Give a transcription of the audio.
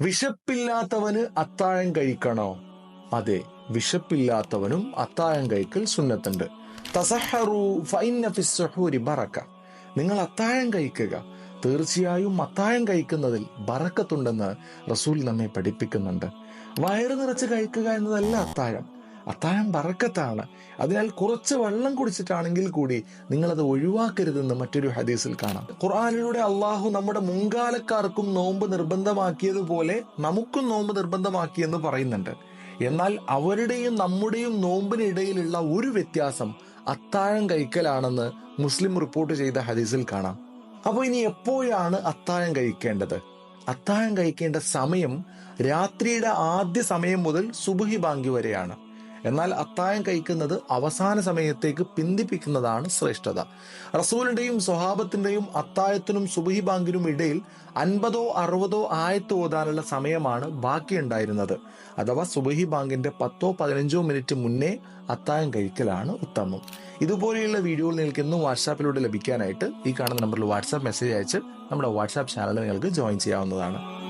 വിശപ്പില്ലാത്തവന് അത്താഴം കഴിക്കണോ? അതെ വിശപ്പില്ലാത്തവനും അത്താഴം കഴിക്കൽ സുന്നത്തുണ്ട്. ബറക്ക. നിങ്ങൾ അത്താഴം കഴിക്കുക. തീർച്ചയായും അത്താഴം കഴിക്കുന്നതിൽ ബറക്കത്തുണ്ടെന്ന് റസൂൽ നമ്മെ പഠിപ്പിക്കുന്നുണ്ട്. വയറ് നിറച്ച് കഴിക്കുക എന്നതല്ല അത്താഴം. അത്താഴം ബറക്കത്താണ് അതിനാൽ കുറച്ച് വെള്ളം കുടിച്ചിട്ടാണെങ്കിൽ കൂടി നിങ്ങളത് ഒഴിവാക്കരുതെന്ന് മറ്റൊരു ഹദീസിൽ കാണാം. ഖുർആാനിലൂടെ അള്ളാഹു നമ്മുടെ മുൻകാലക്കാർക്കും നോമ്പ് നിർബന്ധമാക്കിയതുപോലെ നമുക്കും നോമ്പ് നിർബന്ധമാക്കിയെന്ന് പറയുന്നുണ്ട്. എന്നാൽ അവരുടെയും നമ്മുടെയും നോമ്പിനിടയിലുള്ള ഒരു വ്യത്യാസം അത്താഴം കഴിക്കലാണെന്ന് മുസ്ലിം റിപ്പോർട്ട് ചെയ്ത ഹദീസിൽ കാണാം. അപ്പോൾ ഇനി എപ്പോഴാണ് അത്താഴം കഴിക്കേണ്ടത്? അത്താഴം കഴിക്കേണ്ട സമയം രാത്രിയുടെ ആദ്യ സമയം മുതൽ സുബുഹി ബാങ്കി വരെയാണ്. എന്നാൽ അത്തായം കഴിക്കുന്നത് അവസാന സമയത്തേക്ക് പിന്തിപ്പിക്കുന്നതാണ് ശ്രേഷ്ഠത. റസൂലിന്റെയും സ്വഹാബത്തിന്റെയും അത്തായത്തിനും സുബഹി ബാങ്കിനും ഇടയിൽ അൻപതോ അറുപതോ ആയത്ത് ഓതാനുള്ള സമയമാണ് ബാക്കിയുണ്ടായിരുന്നത്. അഥവാ സുബഹി ബാങ്കിന്റെ പത്തോ പതിനഞ്ചോ മിനിറ്റ് മുന്നേ അത്തായം കഴിക്കലാണ് ഉത്തമം. ഇതുപോലെയുള്ള വീഡിയോകൾ നിങ്ങൾക്ക് എന്നും വാട്സാപ്പിലൂടെ ലഭിക്കാനായിട്ട് ഈ കാണുന്ന നമ്പറിൽ വാട്സാപ്പ് മെസ്സേജ് അയച്ച് നമ്മുടെ വാട്സാപ്പ് ചാനൽ നിങ്ങൾക്ക് ജോയിൻ ചെയ്യാവുന്നതാണ്.